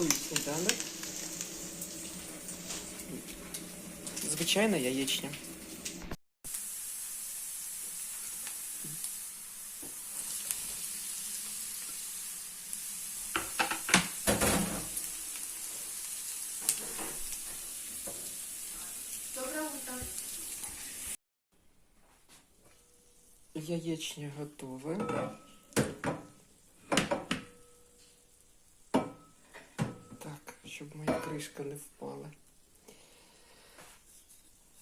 Смакують сніданок. Звичайна яєчня. Яєчня готове. Так, щоб моя кришка не впала.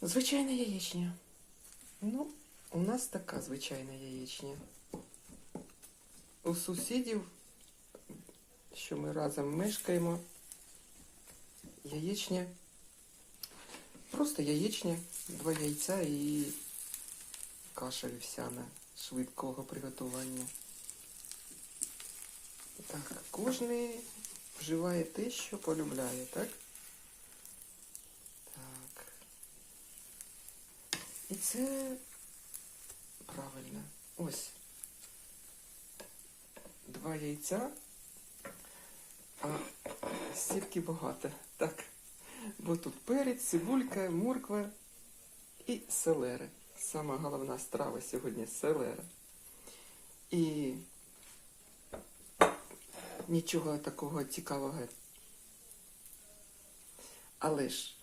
Звичайна яєчня. Ну, у нас така звичайна яєчня. У сусідів, що ми разом мешкаємо, яєчня. Просто яєчня, два яйця і каша вівсяна швидкого приготування. Так, кожний вживає те, що полюбляє, так? Так. І це правильно. Ось. Два яйця, а стільки багато. Так. Бо тут перець, цибулька, морква і селера. Сама головна страва сьогодні селера. І нічого такого цікавого. Але ж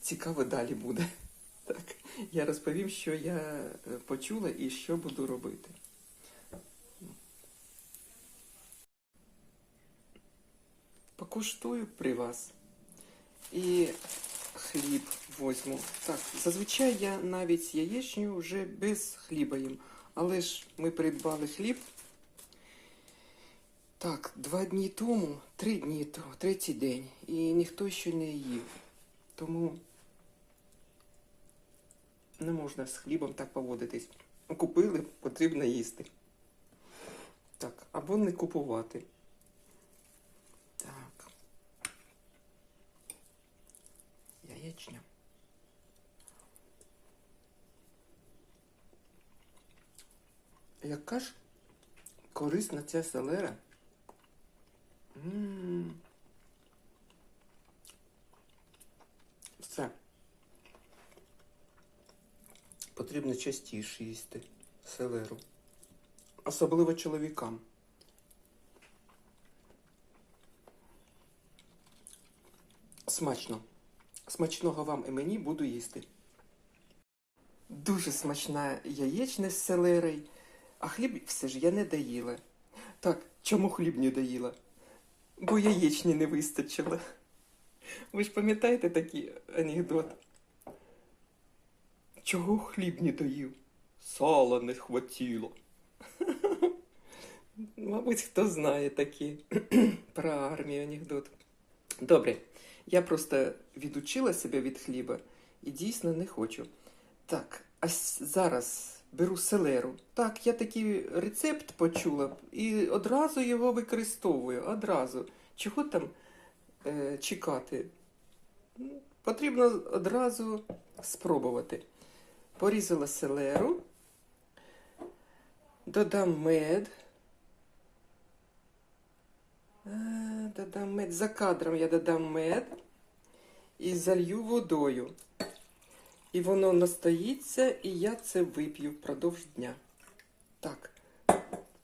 цікаво далі буде. Так, я розповім, що я е, почула і що буду робити. Покуштую при вас. І хліб возьму. Так, зазвичай я навіть яєчню вже без хліба їм. Але ж ми придбали хліб. Так, два дні тому, три дні тому, третій день. І ніхто ще не їв. Тому не можна з хлібом так поводитись. Купили, потрібно їсти. Так, або не купувати. Так. Яєчня. Яка ж корисна ця селера? Все. Потрібно частіше їсти селеру. Особливо чоловікам. Смачно. Смачного вам і мені буду їсти. Дуже смачна яєчня з селерою, а хліб все ж я не доїла. Так, чому хліб не доїла? Бо яєчні не вистачило. Ви ж пам'ятаєте такий анекдот? Чого хліб не доїв? Сала не хватило. Мабуть, хто знає такі про армію анекдот. Добре, я просто відучила себе від хліба і дійсно не хочу. Так, а зараз беру селеру. Так, я такий рецепт почула і одразу його використовую. Одразу. Чого там е, чекати? Потрібно одразу спробувати. Порізала селеру, додам мед. Додам мед. За кадром я додам мед і залью водою. І воно настоїться, і я це вип'ю впродовж дня. Так,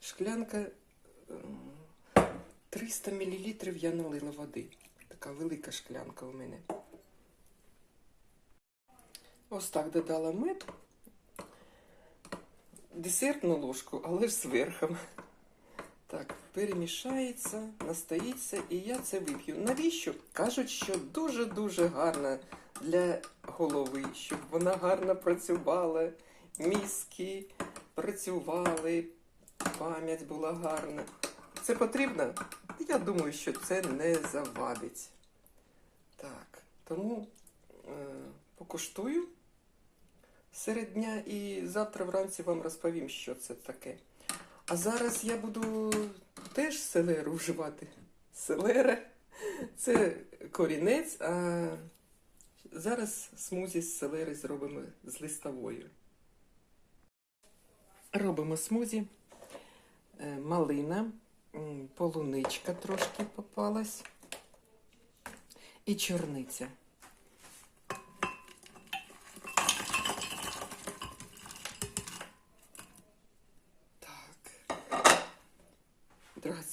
шклянка ем, 300 мл я налила води. Така велика шклянка у мене. Ось так додала мед. Десертну ложку, але ж з. Так, перемішається, настоїться, і я це вип'ю. Навіщо? Кажуть, що дуже-дуже гарна для голови, щоб вона гарно працювала, мізки працювали, пам'ять була гарна. Це потрібно? Я думаю, що це не завадить. Так, тому е, покуштую серед дня і завтра вранці вам розповім, що це таке. А зараз я буду теж селеру вживати. Селера це корінець, а зараз смузі з селери зробимо з листовою. Робимо смузі. Е, Малина, полуничка трошки попалась. і чорниця. Так.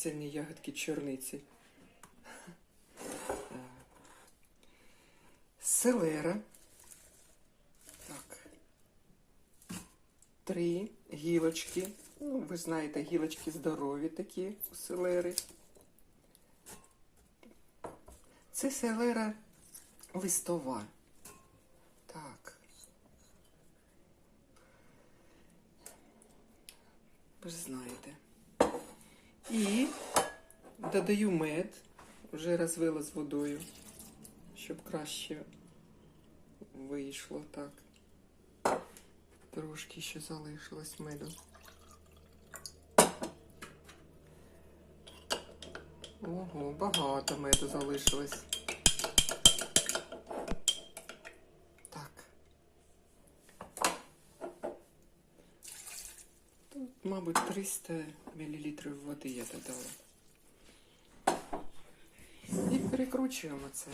Драгоценні ягодки чорниці. Селера. Так. Три гілочки. Ну, ви знаєте, гілочки здорові такі у селери. Це селера листова. Так. Ви ж знаєте. І додаю мед, вже розвила з водою, щоб краще вийшло так. Трошки ще залишилось меду. Ого, багато меду залишилось. Так. Тут, мабуть, 300 мл води я додала. І перекручуємо це.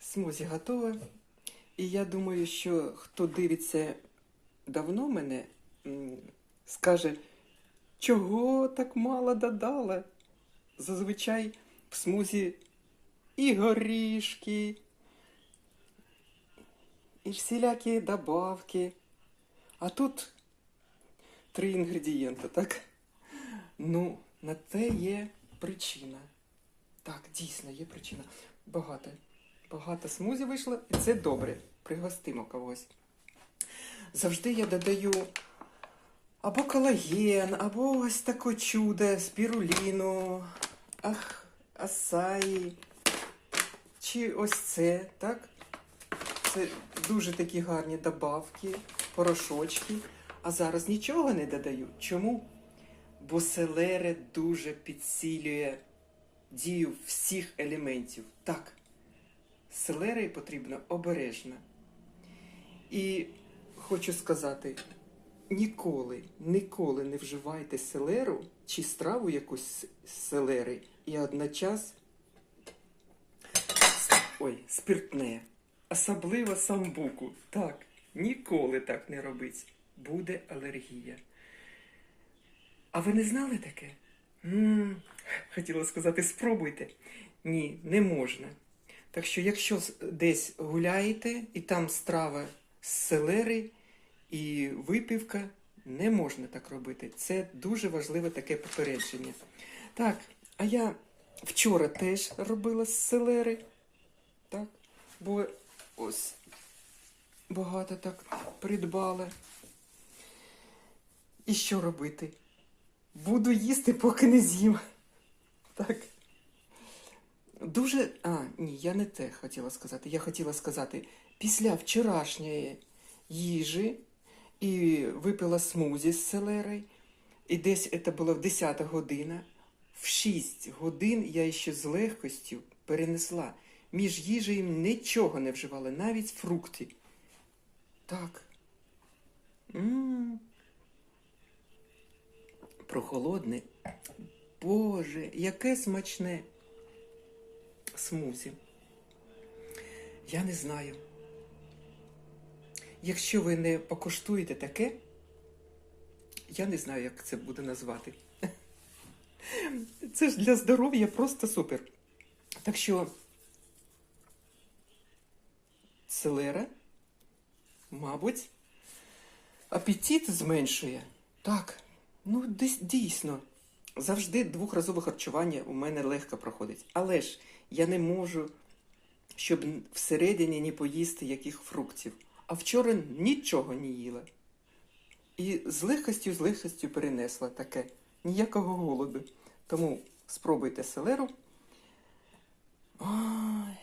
Смузі готове. І я думаю, що хто дивиться давно мене, скаже, чого так мало додала? Зазвичай в смузі і горішки, і всілякі добавки. А тут три інгредієнти, так? Ну, на те є причина. Так, дійсно, є причина. Багато. Багато смузі вийшло, і це добре. Пригостимо когось. Завжди я додаю або колаген, або ось таке чудо, спіруліну, ах, асаї. Чи ось це, так? Це дуже такі гарні добавки, порошочки. А зараз нічого не додаю. Чому? Бо селери дуже підсилює дію всіх елементів. Так, селери потрібно обережно. І хочу сказати, ніколи, ніколи не вживайте селеру чи страву якусь селери і одночас ой, спиртне. Особливо самбуку. Так, ніколи так не робить. Буде алергія. А ви не знали таке? м хотіла сказати, спробуйте. Ні, не можна. Так що, якщо десь гуляєте і там страва з селери і випівка, не можна так робити. Це дуже важливе таке попередження. Так, а я вчора теж робила з селери. Так, бо ось багато так придбала. І що робити? Буду їсти, поки не з'їм. Так. Дуже. А, ні, я не те хотіла сказати. Я хотіла сказати, після вчорашньої їжі і випила смузі з селери, і десь це було в 10 година. В 6 годин я ще з легкостю перенесла. Між їжею нічого не вживала, навіть фрукти. Так. м Прохолодне. Боже, яке смачне смузі. Я не знаю. Якщо ви не покуштуєте таке, я не знаю, як це буде назвати. Це ж для здоров'я просто супер. Так що селера, мабуть, апетит зменшує. Так, ну десь дійсно. Завжди двохразове харчування у мене легко проходить. Але ж я не можу, щоб всередині не поїсти яких фруктів. А вчора нічого не їла. І з легкостю, з легкостю перенесла таке. Ніякого голоду. Тому спробуйте селеру. Ой.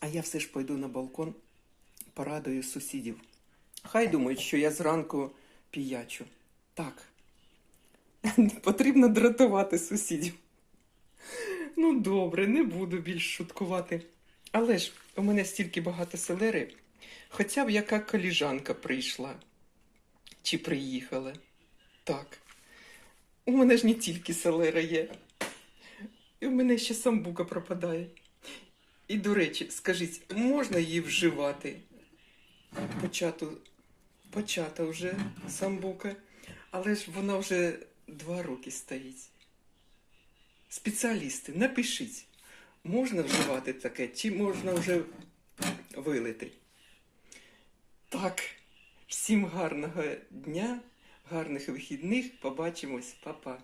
А я все ж пойду на балкон, порадую сусідів. Хай думають, що я зранку піячу. Так. Потрібно дратувати сусідів. Ну, добре, не буду більш шуткувати. Але ж у мене стільки багато селери, хоча б яка коліжанка прийшла чи приїхала. Так. У мене ж не тільки селера є. І в мене ще самбука пропадає. І, до речі, скажіть, можна її вживати? Почату, почата вже самбука, але ж вона вже два роки стоїть. Спеціалісти, напишіть, можна вживати таке, чи можна вже вилити? Так, всім гарного дня, гарних вихідних. Побачимось, Па-па.